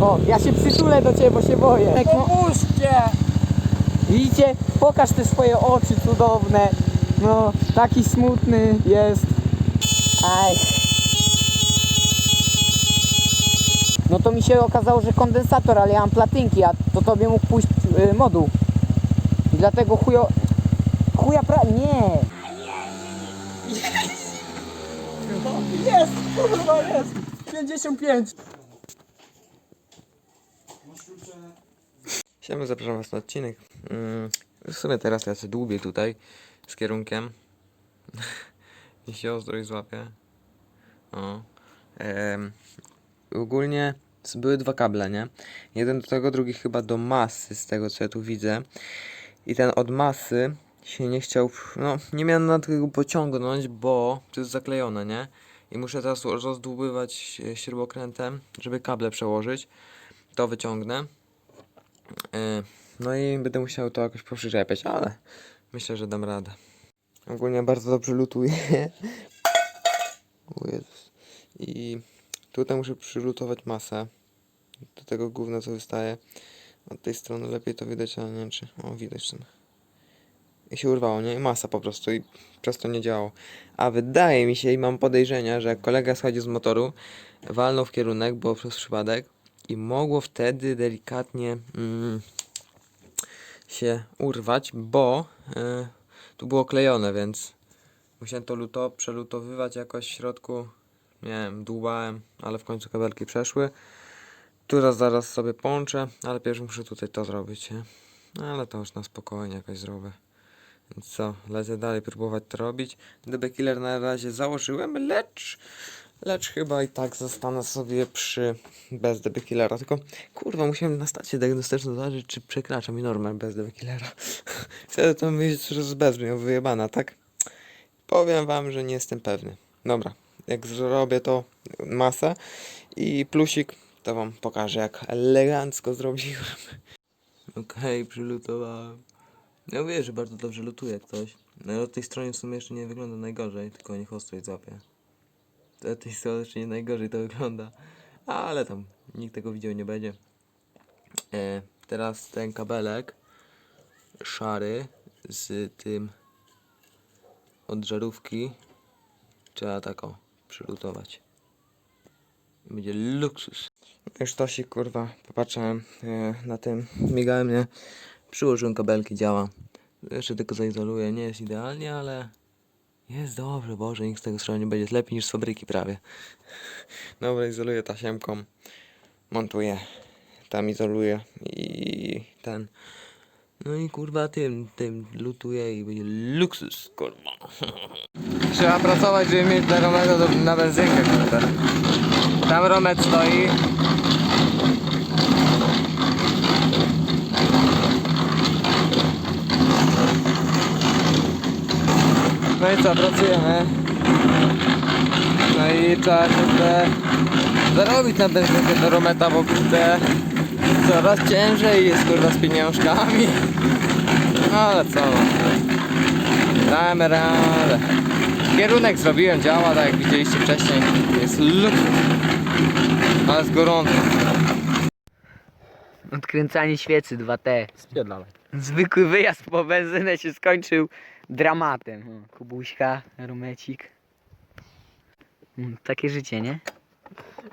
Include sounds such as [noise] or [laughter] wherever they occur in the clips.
O, ja się przytulę do ciebie, bo się boję. Tak, no, Pomóżcie! Widzicie? Pokaż te swoje oczy cudowne. No, taki smutny jest. Aj. No to mi się okazało, że kondensator, ale ja mam platynki, a to tobie mógł pójść y, moduł. I dlatego chujo... Chuja pra... Nie! Jest! Kurwa jest! 55! Siemy, zapraszam was na odcinek. Mm, w sumie teraz ja sobie dłubię tutaj z kierunkiem. [laughs] Niech się ostrość złapie. O. Em, ogólnie były dwa kable, nie? Jeden do tego, drugi chyba do masy, z tego co ja tu widzę. I ten od masy się nie chciał, no nie miałem na tego pociągnąć, bo to jest zaklejone, nie? I muszę teraz rozdłubywać śrubokrętem, żeby kable przełożyć. To wyciągnę. E, No i będę musiał to jakoś poprzyczepiać, ale myślę, że dam radę. Ogólnie bardzo dobrze lutuję. O Jezus. I tutaj muszę przylutować masę. Do tego gówna co wystaje. Od tej strony lepiej to widać, ale nie wiem czy... O, widać sumie. I się urwało, nie? I masa po prostu i przez to nie działało. A wydaje mi się i mam podejrzenia, że jak kolega schodzi z motoru, walnął w kierunek, bo przez przypadek i mogło wtedy delikatnie mm, się urwać, bo y, tu było klejone, więc musiałem to luto, przelutowywać jakoś w środku. Nie wiem, dłubałem, ale w końcu kabelki przeszły. Tu zaraz sobie połączę, ale pierwszy muszę tutaj to zrobić, nie? No, ale to już na spokojnie jakoś zrobię. Więc co, lecę dalej próbować to robić. DB Killer na razie założyłem, lecz Lecz chyba i tak zostanę sobie przy bez Killera. Tylko kurwa, musiałem na stację diagnostyczną zobaczyć, czy przekracza mi normę bez DB Killera. [laughs] Wtedy to myśleć, że z bez miał wyjebana, tak? Powiem wam, że nie jestem pewny. Dobra, jak zrobię to masę i plusik, to wam pokażę, jak elegancko zrobiłem. [laughs] Okej, przylutowałem. Ja mówię, że bardzo dobrze lutuje ktoś. No od tej strony w sumie jeszcze nie wygląda najgorzej, tylko niech ostrość złapie. To tej strony jeszcze nie najgorzej to wygląda. Ale tam nikt tego widział nie będzie. E, teraz ten kabelek szary z tym od żarówki trzeba tak o przylutować. Będzie luksus. Już to się kurwa popatrzyłem e, na tym. Migałem mnie. Przyłożyłem kabelki, działa. Jeszcze tylko zaizoluję. Nie jest idealnie, ale jest dobrze, Boże, nikt z tego strony nie będzie lepiej niż z fabryki prawie. Dobra, izoluję tasiemką, montuję, tam izoluję i ten. No i kurwa tym, tym lutuję i będzie luksus, kurwa. [laughs] Trzeba pracować, żeby mieć dla Romeo do, na benzynkę, kurde. Tam Romet stoi. No i co, pracujemy. No i trzeba kurde zarobić na benzynkę do Rometa, bo kurde coraz ciężej jest kurwa z pieniążkami. No ale co no. Damy radę. Kierunek zrobiłem, działa tak jak widzieliście wcześniej. Jest luksus. Ale jest gorąco. Odkręcanie świecy 2T. Spierdalaj. Zwykły wyjazd po benzynę się skończył dramatem. O, Kubuśka, Romecik. Mm, Takie życie, nie?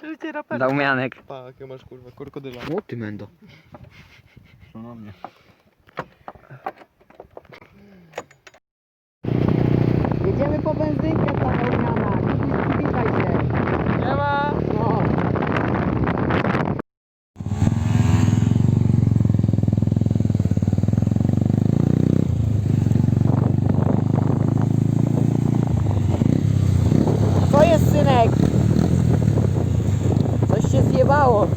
Życie rapera. Daumianek. Pa, jakie masz kurwa, krokodyla. O ty mendo. Szanownie. Jedziemy po benzynkę dla Daumiana. Kubuś, przywitaj się. Nie ma! No. Co jest synek? Coś się zjebało.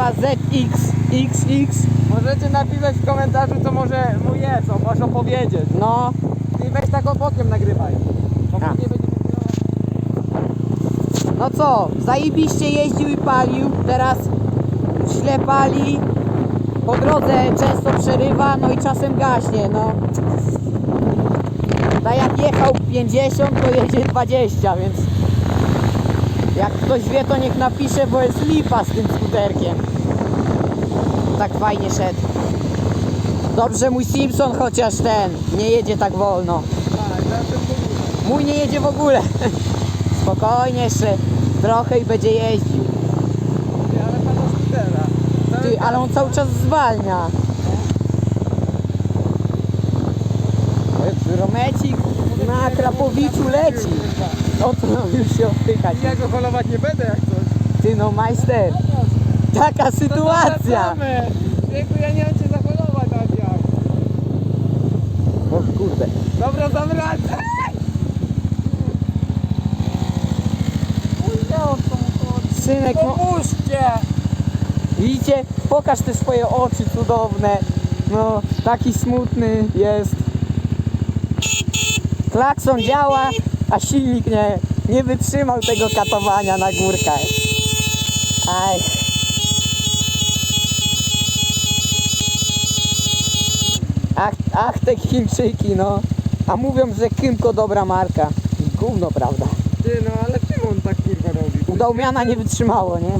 Kurwa ZX XX. Możecie napisać w komentarzu co może mu jest, on może opowiedzieć. No, I weź tak bokiem nagrywaj. Bo A. później będzie no co? Zajebiście jeździł i palił. Teraz źle pali. Po drodze często przerywa, no i czasem gaśnie, no. Tak jak jechał 50, to jedzie 20, więc Jak ktoś wie, to niech napisze, bo jest lipa z tym skuterkiem. Tak fajnie szedł. Dobrze, mój Simpson chociaż ten nie jedzie tak wolno. Mój nie jedzie w ogóle. [laughs] Spokojnie jeszcze trochę i będzie jeździł. Ale Ty, ale on cały czas zwalnia. Romecik na Krapowiczu leci. O to no, już się odpychać. Ja go holować nie będę jak coś. Ty no majster. Taka sytuacja. Wieku, ja nie mam cię zaholować na jak. O kurde. Dobra, zawracaj! Synek, no Pomóżcie! widzicie? Pokaż te swoje oczy cudowne. No, taki smutny jest. Klakson działa, a silnik nie, nie wytrzymał tego katowania na górkach. Aj. Ach, ach te Chińczyki, no. A mówią, że Kymko dobra marka. Gówno, prawda? Ty, no ale czym on tak kurwa robi? U Daumiana nie wytrzymało, nie?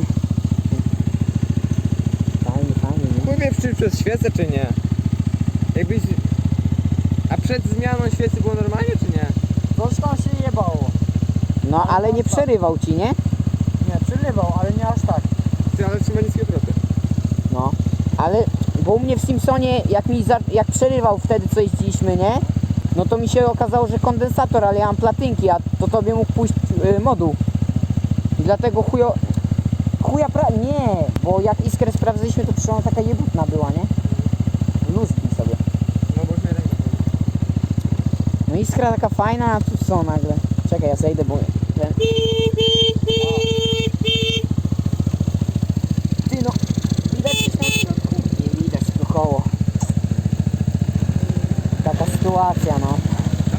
Fajnie, fajnie, nie? Chuj wszedł przez świecę czy nie? Jakbyś... A przed zmianą świecy było normalnie czy nie? Tam się jebało. No, ale nie przerywał ci, nie? Nie, przerywał, ale nie aż tak. Ty, ale trzyma niskie obroty. No, ale bo u mnie w Simpsonie, jak mi za, jak przerywał wtedy, co jeździliśmy, nie? No to mi się okazało, że kondensator, ale ja mam platynki, a to tobie mógł pójść y, moduł. I dlatego chujo... Chuja pra... Nie, bo jak iskrę sprawdzaliśmy, to przecież ona taka jebutna była, nie? Luzki sobie. No bo już mnie ręka No iskra taka fajna, a tu co nagle? Czekaj, ja zejdę, bo ten... Ty no, widać środku? Nie widać tu koło. Taka sytuacja, no. A.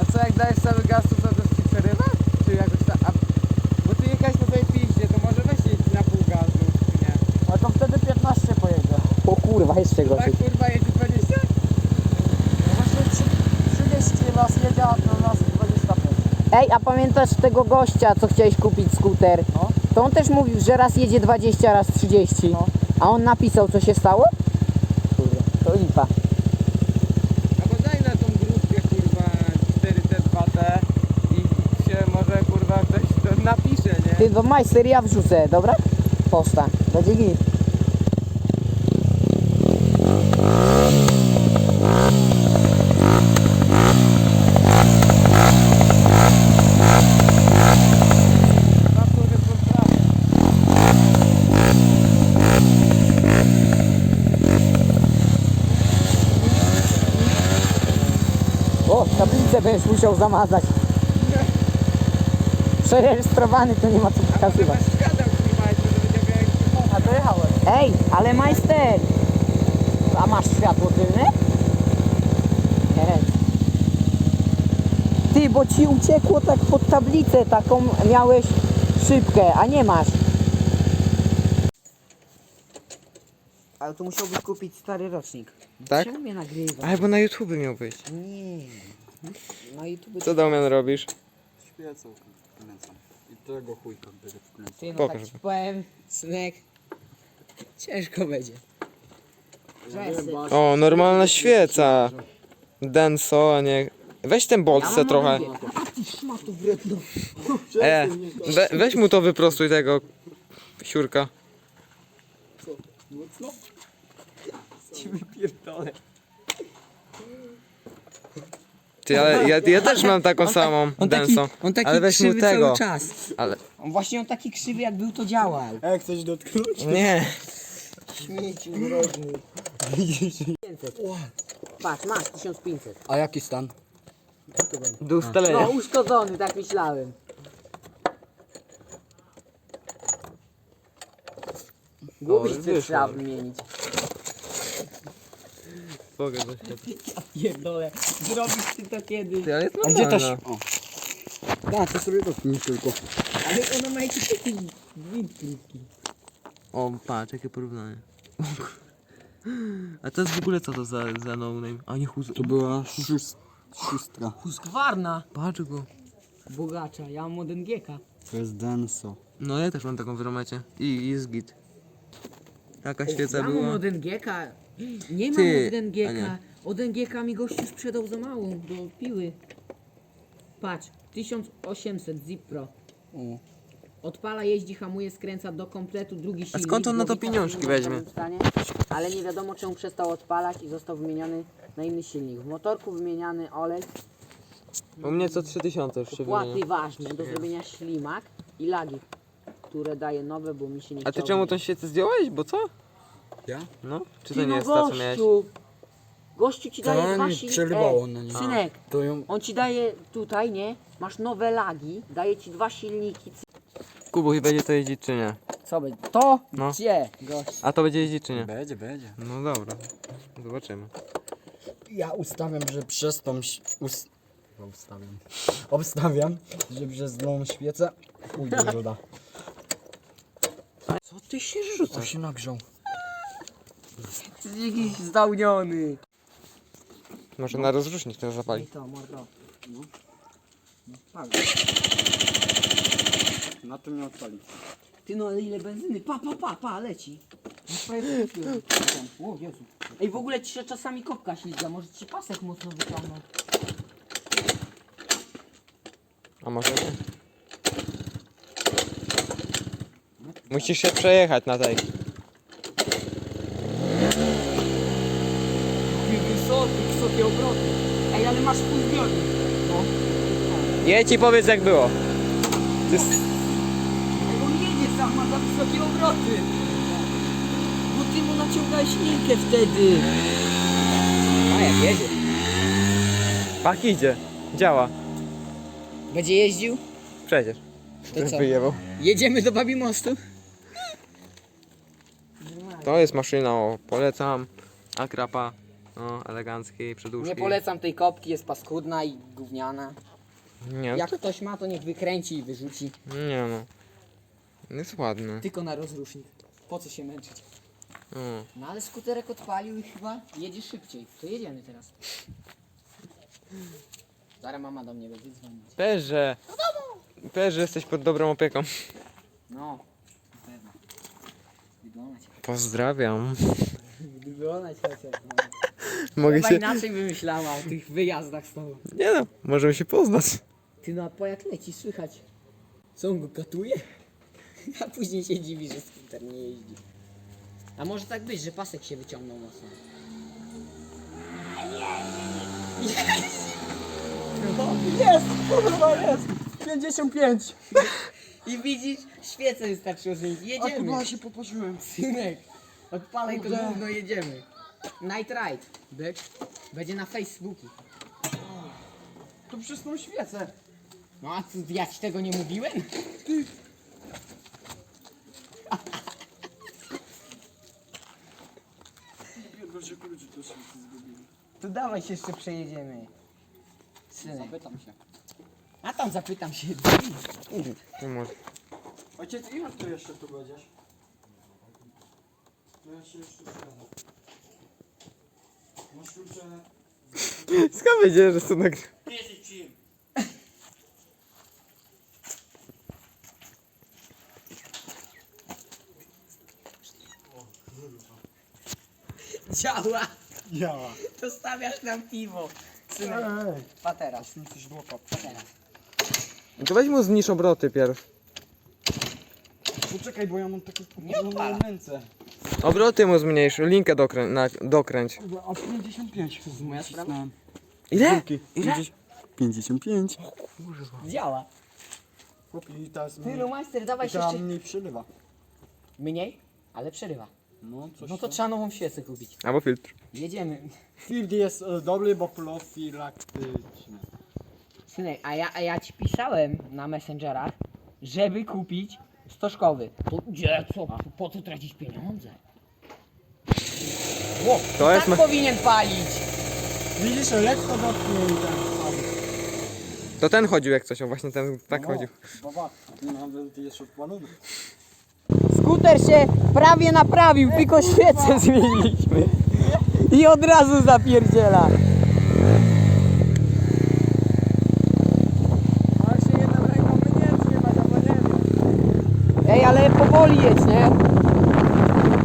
A co jak dajesz cały gaz, to to ci przerywa? Czy jakoś tak? A... Bo ty jechałeś na tej piździe, to może weź na pół gazu, czy nie? Ale to wtedy 15 pojedzie. O kurwa, jeszcze Tak gorzej. kurwa jedzie 20? No właśnie trzy- 30 raz jedzie, a na nas 25. Ej, a pamiętasz tego gościa, co chciałeś kupić skuter? No. To on też mówił, że raz jedzie 20, raz 30. No. A on napisał, co się stało? Kurde, to lipa. Albo daj na tą grupkę kurwa 4T2T i się może kurwa ktoś to napisze, nie? Ty, do majster ja wrzucę, dobra? Posta. Będzie git. Na to reportaże. O, tablicę będziesz musiał zamazać. Przerejestrowany to nie ma co pokazywać. A. Ej, ale majster! A masz światło tylne? Nie. Ty, bo ci uciekło tak pod tablicę, taką miałeś szybkę, a nie masz. Ale to musiałbyś kupić stary rocznik. Tak? Czemu mnie nagrywa? Ale bo na YouTube miał być. Nie. Na YouTube Co Damian robisz? Świecą wkręcam. I tego chujka będę wkręcał. Ty, no Pokaż. tak ci powiem, synek, ciężko będzie. O, normalna świeca. Denso, a nie... Weź ten boltce trochę. A ty szmatu wredno. E, we, weź mu to wyprostuj tego siurka. Ci wypierdolę. Ty, ale ja, ja też mam taką samą On taki, on taki Ale weź mu krzywy tego. cały czas. Ale On właśnie on taki krzywy jak był to działał. Ej, chcesz dotknąć? nie. Śmieci urożny. Patrz, masz 1500. A jaki stan? Do No ustalenia. uszkodzony, tak myślałem. Coś wyszło. trzeba wymienić. Pokaż. Ja pierdolę. Zrobisz ty to kiedy? Ty, ale jest A gdzie ta... normalna. O. Da, to sobie dotknij tylko. Ale ona ma jakieś takie gwintki. O, patrz, jakie porównanie. A to jest w ogóle co to za, za no name? A nie chuz... To była szóst... Szóstka. Huskwarna. Patrz go. Bogacza, ja mam od NGK. To jest Denso. No ja też mam taką w romecie. I jest git. Taka świeca Ja mam była. od NGK. Nie mam Ty, od a NGK. nie. Od NGK mi gościu sprzedał za małą do piły. Patrz, 1800 Zip Pro. Odpala, jeździ, hamuje, skręca do kompletu, drugi silnik. skąd on na to w pieniążki dobrym weźmie? Stanie, ale nie wiadomo czemu przestał odpalać i został wymieniony na inny silnik. W motorku wymieniany olej, U mnie co 3000 już się płaty wymienia. ważne do zrobienia ślimak i lagi, które daje nowe, bo mi się nie A ty chciało czemu tą świecę zdjąłeś? Bo co? Ja? No? Czy Ty to nie no jest ta co miałeś? gościu, gościu ci daje dwa mi silniki. przerywało na nim. Synek, To ją... on ci daje tutaj, nie? Masz nowe lagi, daje ci dwa silniki. Kubuch i będzie to jeździć czy nie? Co będzie? To? No. Gdzie? Gość. A to będzie jeździć czy nie? Będzie, będzie. No dobra. Zobaczymy. Ja ustawiam, że przez tą... ś- Us... no, Ustawiam. Obstawiam, że przez tą świecę pójdzie woda. Co ty się To rzucasz? się nagrzał. Ty jakiś zdałniony. Może na rozrusznik to I zapali. to, mordo. No. No, pal. Na tym nie odpali. Ty no, ale ile benzyny? Pa, pa, pa, pa, leci. No, prawie. O Jezu. Ej, w ogóle ci się czasami kopka ślizga, może ci pasek mocno wyciągnął. A może nie? Musisz się przejechać na tej. Wysoki, wysokie obroty. Ej, ale masz pół zbiornik. No. Jedź i powiedz jak było. Ty s- Ej, on jedzie sam, ma za wysokie obroty. Bo ty mu naciągałeś linkę wtedy. A jak jedzie? Pach idzie. Działa. Będzie jeździł? Przecież. To co? Wyjebał. Jedziemy do Babi Mostu? To jest maszyna, o, polecam. Akrapa. No, eleganckiej, przedłużki. Nie polecam tej kopki, jest paskudna i gówniana. Nie, Jak ktoś ma, to niech wykręci i wyrzuci. nie no. Jest ładny. Tylko na rozrusznik. Po co się męczyć? O. No ale skuterek odpalił i chyba jedzie szybciej. To jedziemy teraz. Zaraz mama do mnie będzie dzwonić. Perze. Perze, jesteś pod dobrą opieką. No, na pewno. Wyglądać. Pozdrawiam. [laughs] Wyglądać chociaż. No. Mogę Chyba się... inaczej wymyślała o tych wyjazdach z tobą. Nie no, możemy się poznać. Ty no a po jak leci słychać? Co on go katuje? [laughs] A później się dziwi, że skuter nie jeździ. A może tak być, że pasek się wyciągnął mocno. Jest! Kurwa, jest! 55! I widzisz, świecę wystarczyło zmienić. A Jedziemy. się popatrzyłem. Synek, odpalaj to Kurde. gówno, jedziemy. Night Ride, bitch. Będzie na Facebooku. To przez tą świecę. No a co, ja ci tego nie mówiłem? Pierdol, kluczy to dawaj się jeszcze przejedziemy. Synek. Zapytam się. A tam zapytam się. Tu może. Ojciec, ile tu jeszcze tu będziesz? No ja się jeszcze przyjadę. Masz klucze... Skąd wiedziesz, że to nagry... Działa. Działa. To stawiasz nam piwo. Synek. Ej, Pa teraz. mi coś złota. Pa teraz. To weź mu znisz obroty pierw. Poczekaj, bo ja mam takie Nie odpala. poparzone ręce. Obroty mu zmniejsz, linkę dokrę... na... dokręć. Kurwa, A 55 z moja sprawa? Ile? Ile? 55. Działa. Chłopie, i teraz Ty mniej, no majster, dawaj i się teraz jeszcze... mniej przerywa. Mniej, ale przerywa. No, coś No to trzeba nową świecę kupić. Albo filtr. Jedziemy. Field jest e, dobry, bo profilaktyczny. Synek, a ja, a ja ci pisałem na Messengerach, żeby kupić stożkowy. To gdzie, co, po co tracić pieniądze? Ło, To jest... tak powinien palić. Widzisz, lekko dotknął i tak. To ten chodził jak coś, właśnie ten tak no, chodził. Baba, nie. Skuter się prawie naprawił, tylko świecę zmieniliśmy. I od razu zapierdziela. Ale się nie Ej, ale powoli jedź, nie?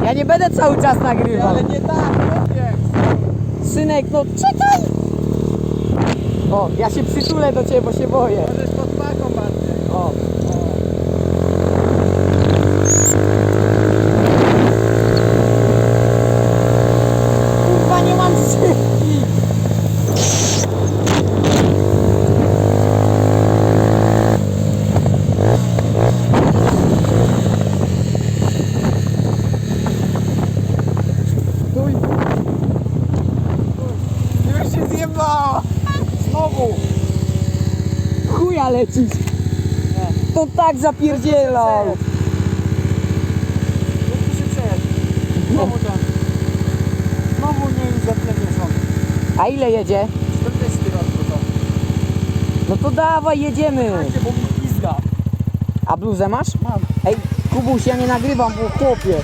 Ja nie będę cały czas nagrywał. Ale nie tak, nie wiem. Synek, no czekaj! O, ja się przytulę do ciebie, bo się boję. Możesz pod paką bardziej. O. Kurwa, nie mam szybki! Stój! Już się zjebało. Znowu! Chuja lecisz! To tak zapierdzielał! Jak się przejeść? Znowu ten. Znowu nie zaplewie są. A ile jedzie? 40 roku to. No to dawaj, jedziemy! Słuchajcie, bo mi pizga. A bluzę masz? Mam. Ej, Kubuś, ja nie nagrywam, bo chłopie.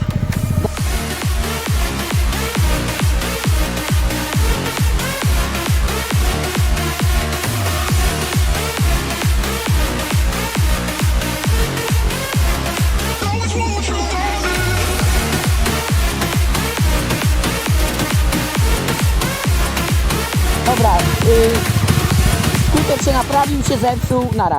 Skuter się naprawił, się zepsuł, nara.